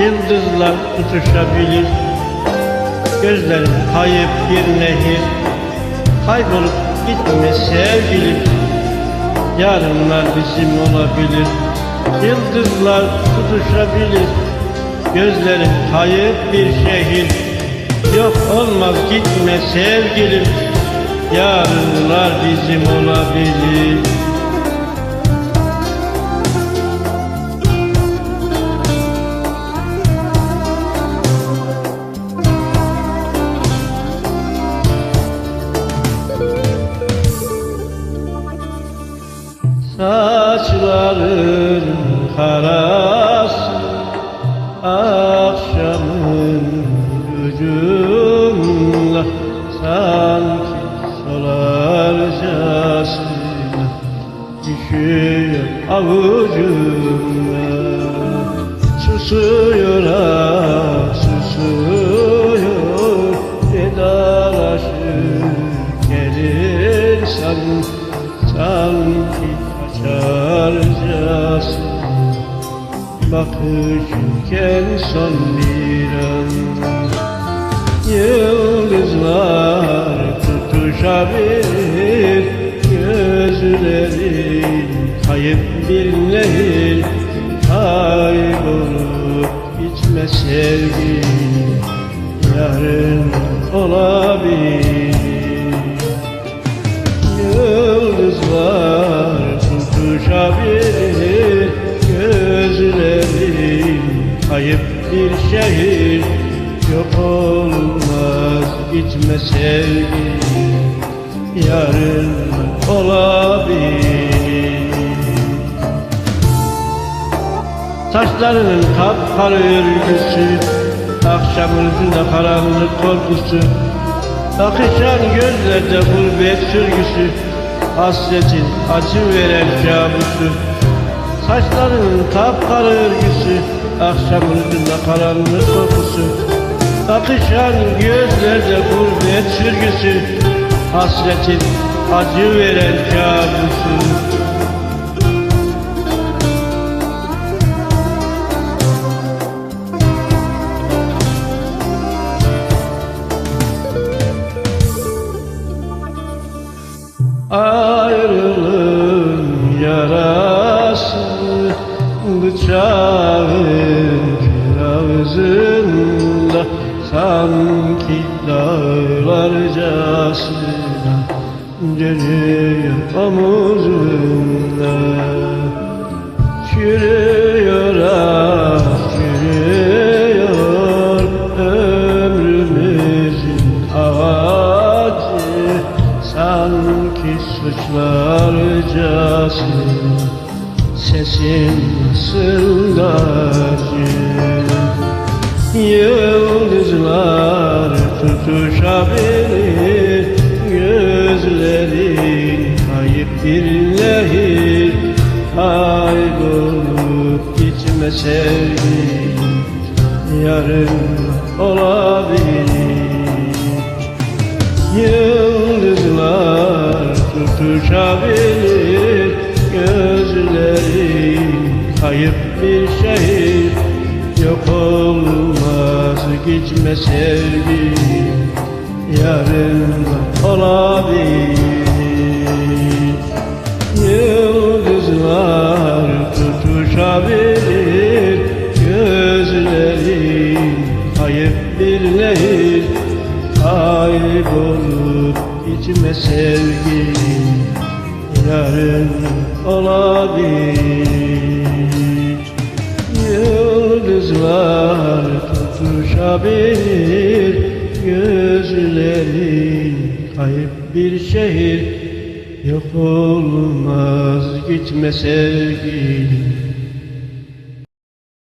Yıldızlar tutuşabilir. Gözlerim kayıp bir nehir. Kaybolup gitme sevgilim. Yarınlar bizim olabilir. Yıldızlar tutuşabilir. Gözlerim kayıp bir şehir. Yok olmaz gitme sevgilim. Yarınlar bizim olabilir Saçların karası Akşamın ucunda Sanki solarcasına Düşüyor avucumda Bakışırken son bir an Yıldızlar tutuşabilir Gözlerin kayıp bir nehir Kaybolup gitme sevgi Yarın olabilir bir şehir Yok olmaz gitme sevgi Yarın olabilir. Saçlarının kapkara örgüsü Akşamın üstünde karanlık korkusu Bakışan gözlerde gurbet sürgüsü Hasretin acı veren kabusu Saçlarının kapkara örgüsü Akşamın üstünde karanlık korkusu Bakışan gözlerde gurbet sürgüsü Hasretin acı veren kabusu Sanki dağlarcasına Dönüyor omuzunda Çürüyor ah çürüyor Ömrümüzün ağacı. Sanki suçlarcasına Sesin sırdancı tutuşabilir Gözlerin kayıp bir nehir Kaybolup gitme sevgi Yarın olabilir. Yıldızlar tutuşabilir Gözlerin kayıp bir şehir Yok olmaz gitme sevgi Yarın olabilir. Yıldızlar tutuşabilir Gözlerin kayıp bir nehir Kaybolup gitme sevgi Yarın olabilir tutuşabilir Gözlerin kayıp bir şehir. Yok olmaz gitme sevgilim